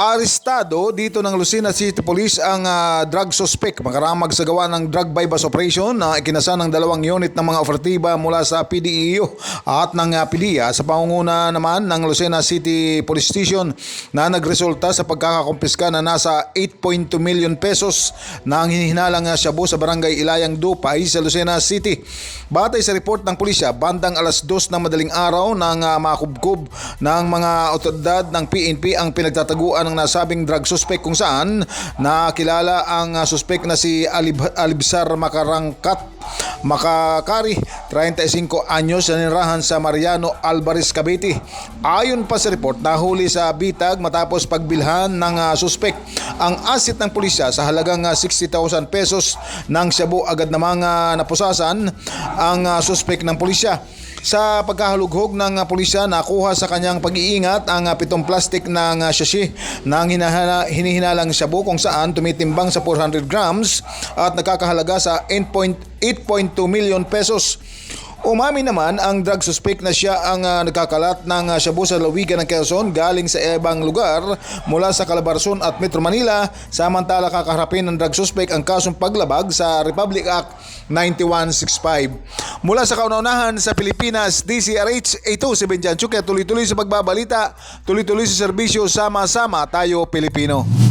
Arestado dito ng Lucena City Police ang ah, drug suspect makaramag sa gawa ng drug bypass operation na ikinasa ng dalawang unit ng mga operatiba mula sa PDEO at ng ah, PDEA sa pangunguna naman ng Lucena City Police Station na nagresulta sa pagkakakumpiska na nasa 8.2 million pesos na ang hinihinalang ah, shabu sa barangay Ilayang Dupay sa Lucena City. Batay sa report ng pulisya, bandang alas 2 ng madaling araw ng uh, makubkob ng mga otoridad ng PNP ang pinagtataguan ng nasabing drug suspect kung saan nakilala ang uh, suspect na si Alib Alibsar Makarangkat Makakari, 35 anyos na nirahan sa Mariano Alvarez Cavite. Ayon pa sa report, nahuli sa bitag matapos pagbilhan ng uh, suspect ang asset ng pulisya sa halagang uh, 60,000 pesos ng shabu agad na mga napusasan ang uh, suspect ng pulisya. Sa pagkahalughog ng pulisya, nakuha sa kanyang pag-iingat ang pitong plastic ng shashi ng hinahala, hinihinalang shabu kung saan tumitimbang sa 400 grams at nakakahalaga sa 8.2 million pesos. Umami naman ang drug suspect na siya ang uh, nagkakalat ng uh, shabu sa lawigan ng Quezon galing sa ibang lugar mula sa Calabarzon at Metro Manila samantala kakaharapin ng drug suspect ang kasong paglabag sa Republic Act 9165. Mula sa kaunaunahan sa Pilipinas, DCRH, ito si Benjan Chuke, tuloy-tuloy sa pagbabalita, tuloy-tuloy sa serbisyo, sama-sama tayo Pilipino.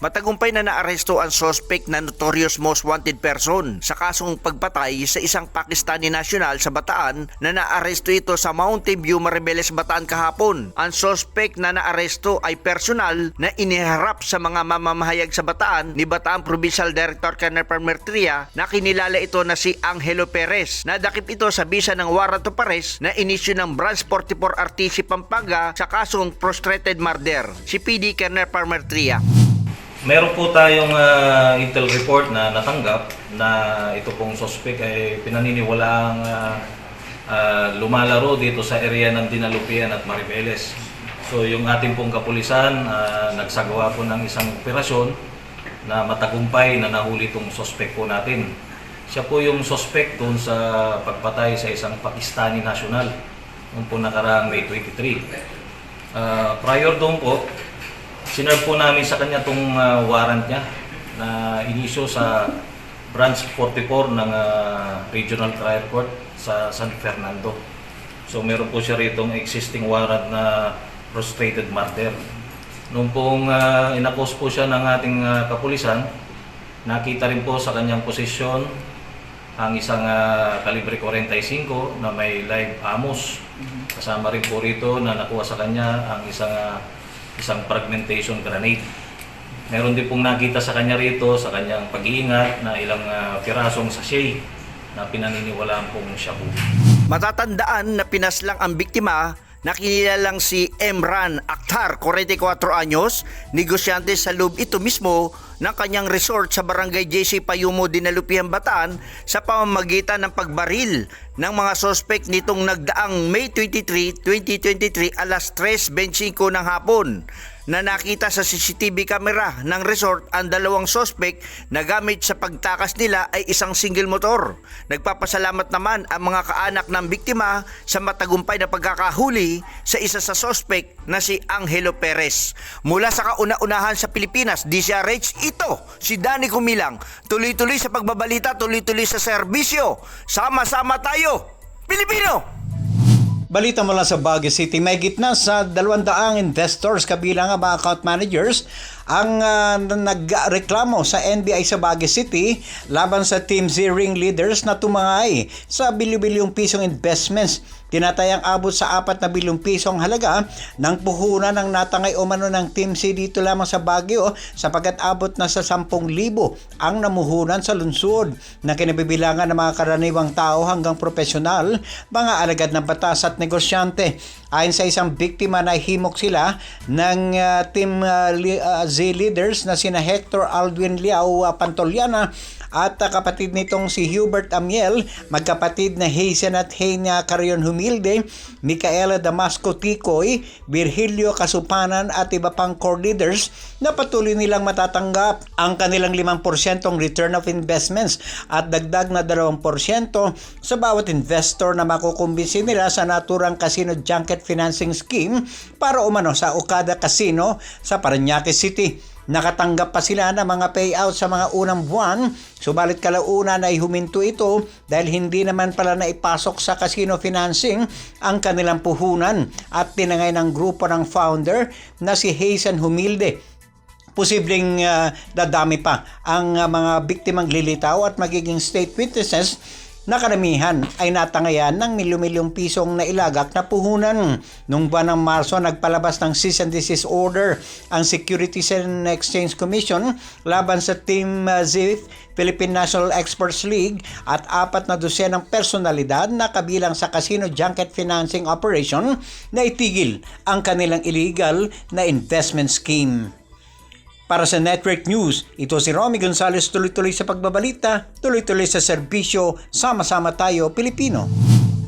Matagumpay na naaresto ang suspect na notorious most wanted person sa kasong pagpatay sa isang Pakistani national sa Bataan na naaresto ito sa Mountain View, Maribeles, Bataan kahapon. Ang suspect na naaresto ay personal na iniharap sa mga mamamahayag sa Bataan ni Bataan Provincial Director Colonel Permertria na kinilala ito na si Angelo Perez. Nadakip ito sa bisa ng warrant of arrest na inisyu ng Branch 44 RTC Pampanga sa kasong prostrated murder. Si PD Colonel Permertria. Meron po tayong ah, intel report na natanggap na ito pong suspect ay pinaniniwalaang ah, ah, lumalaro dito sa area ng Dinalupian at Maribeles. So yung ating pong kapulisan ah, nagsagawa po ng isang operasyon na matagumpay na nahuli itong suspect po natin. Siya po yung suspect doon sa pagpatay sa isang Pakistani national noong po nakaraang May 23. Ah, prior doon po, Sinerve po namin sa kanya itong ah, warrant niya na inisyo sa branch 44 ng ah, Regional Trial Court sa San Fernando. So meron po siya rito existing warrant na prostrated murder. Nung pong uh, inakos po siya ng ating ah, kapulisan, nakita rin po sa kanyang posisyon ang isang ah, kalibre 45 na may live amos. Kasama rin po rito na nakuha sa kanya ang isang ah, isang fragmentation grenade. Meron din pong nakita sa kanya rito sa kanyang pag-iingat na ilang ah, pirasong sachet na pinaniniwalaan pong shabu. Matatandaan na pinaslang ang biktima na kinilalang si Emran Akhtar, 44 anyos, negosyante sa loob ito mismo ng kanyang resort sa barangay JC Payumo, Dinalupihan, Bataan sa pamamagitan ng pagbaril ng mga sospek nitong nagdaang May 23, 2023 alas 3.25 ng hapon na nakita sa CCTV camera ng resort ang dalawang sospek na gamit sa pagtakas nila ay isang single motor. Nagpapasalamat naman ang mga kaanak ng biktima sa matagumpay na pagkakahuli sa isa sa sospek na si Angelo Perez. Mula sa kauna-unahan sa Pilipinas, DCRH, ito si Danny Kumilang. Tuloy-tuloy sa pagbabalita, tuloy-tuloy sa serbisyo. Sama-sama tayo, Pilipino! Balita mula sa Baguio City, may gitna sa 200 investors kabilang ang mga account managers ang ah, nagreklamo sa NBI sa Baguio City laban sa Team Z Ring leaders na tumangay sa bilyo-bilyong pisong investments. Tinatayang abot sa 4 na bilyong pisong halaga ng puhunan ng natangay umano ng Team C dito lamang sa Baguio sapagkat abot na sa 10,000 ang namuhunan sa lungsod na kinabibilangan ng mga karaniwang tao hanggang profesional, mga alagad ng batas at negosyante. Ayon sa isang biktima na himok sila ng uh, Team uh, uh, Z MZ leaders na sina Hector Aldwin Liao uh, Pantoliana at uh, kapatid nitong si Hubert Amiel, magkapatid na Hazen at Heina Carion Humilde, Micaela Damasco Ticoy, Virgilio Kasupanan at iba pang core leaders na patuloy nilang matatanggap ang kanilang 5% return of investments at dagdag na 2% sa bawat investor na makukumbinsi nila sa naturang Casino Junket Financing Scheme para umano sa Okada Casino sa Parañaque City. Nakatanggap pa sila ng mga payout sa mga unang buwan, subalit kalauna na ihuminto ito dahil hindi naman pala naipasok sa casino financing ang kanilang puhunan. At tinangay ng grupo ng founder na si Hazen Humilde. Posibleng uh, dadami pa ang uh, mga biktimang lilitaw at magiging state witnesses na karamihan ay natangayan ng milyon-milyong pisong nailagak na puhunan. Noong buwan ng Marso, nagpalabas ng cease and desist order ang Securities and Exchange Commission laban sa Team ZIF, Philippine National Experts League at apat na dosenang personalidad na kabilang sa Casino Junket Financing Operation na itigil ang kanilang illegal na investment scheme. Para sa Network News, ito si Romy Gonzales tuloy-tuloy sa pagbabalita, tuloy-tuloy sa serbisyo, sama-sama tayo Pilipino.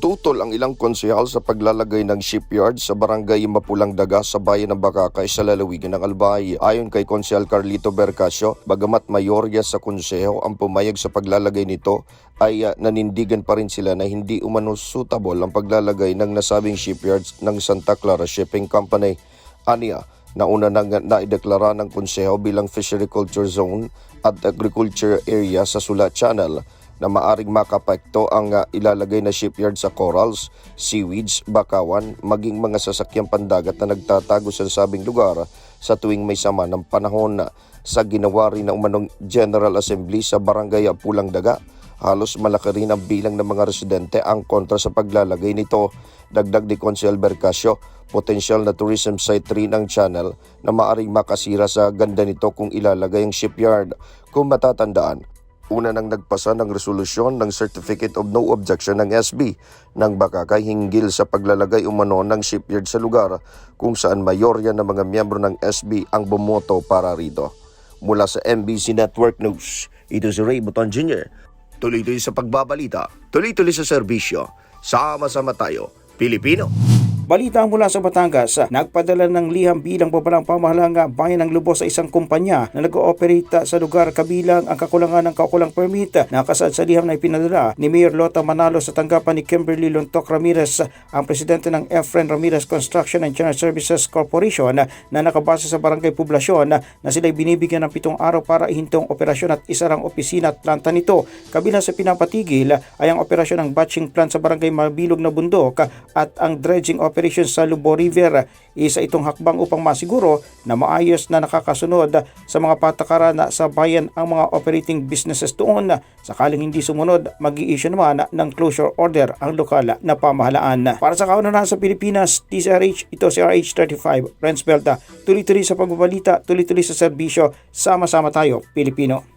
Tutol ang ilang konsehal sa paglalagay ng shipyard sa barangay Mapulang Daga sa bayan ng Bakakay sa lalawigan ng Albay. Ayon kay Konsehal Carlito Bercasio, bagamat mayorya sa konseho ang pumayag sa paglalagay nito, ay uh, nanindigan pa rin sila na hindi umano suitable ang paglalagay ng nasabing shipyards ng Santa Clara Shipping Company. Aniya, Nauna nang naideklara ng konseho bilang Fishery Culture Zone at Agriculture Area sa Sula Channel na maaring makapekto ang uh, ilalagay na shipyard sa corals, seaweeds, bakawan, maging mga sasakyang pandagat na nagtatago sa sabing lugar sa tuwing may sama ng panahon. Sa ginawa rin ng umanong General Assembly sa Barangay Pulang Daga, halos malaki rin ang bilang ng mga residente ang kontra sa paglalagay nito. Dagdag ni Consel Bercasio, potensyal na tourism site rin ang channel na maaring makasira sa ganda nito kung ilalagay ang shipyard. Kung matatandaan, una nang nagpasa ng resolusyon ng Certificate of No Objection ng SB ng Bakakay hinggil sa paglalagay umano ng shipyard sa lugar kung saan mayorya ng mga miyembro ng SB ang bumoto para rito. Mula sa MBC Network News, ito si Ray Buton Jr. Tuloy-tuloy sa pagbabalita, tuloy-tuloy sa serbisyo. Sama-sama tayo, Pilipino. Balita mula sa Batangas, nagpadala ng liham bilang babalang pamahalang bayan ng Lubos sa isang kumpanya na nag-ooperate sa lugar kabilang ang kakulangan ng kaukulang permit. Nakasad sa liham na ipinadala ni Mayor Lota Manalo sa tanggapan ni Kimberly Lontok Ramirez, ang presidente ng Efren Ramirez Construction and General Services Corporation na nakabase sa barangay poblasyon na sila'y binibigyan ng pitong araw para ihintong operasyon at isarang opisina at planta nito. Kabilang sa pinapatigil ay ang operasyon ng batching plant sa barangay Mabilog na Bundok at ang dredging operation sa Lubo River. Isa itong hakbang upang masiguro na maayos na nakakasunod sa mga patakaran sa bayan ang mga operating businesses doon. Sakaling hindi sumunod, mag issue naman ng closure order ang lokal na pamahalaan. Para sa kaunahan sa Pilipinas, TCRH, ito si RH35, Renz Belta. Tuloy-tuloy sa pagbabalita, tuloy-tuloy sa serbisyo, sama-sama tayo, Pilipino.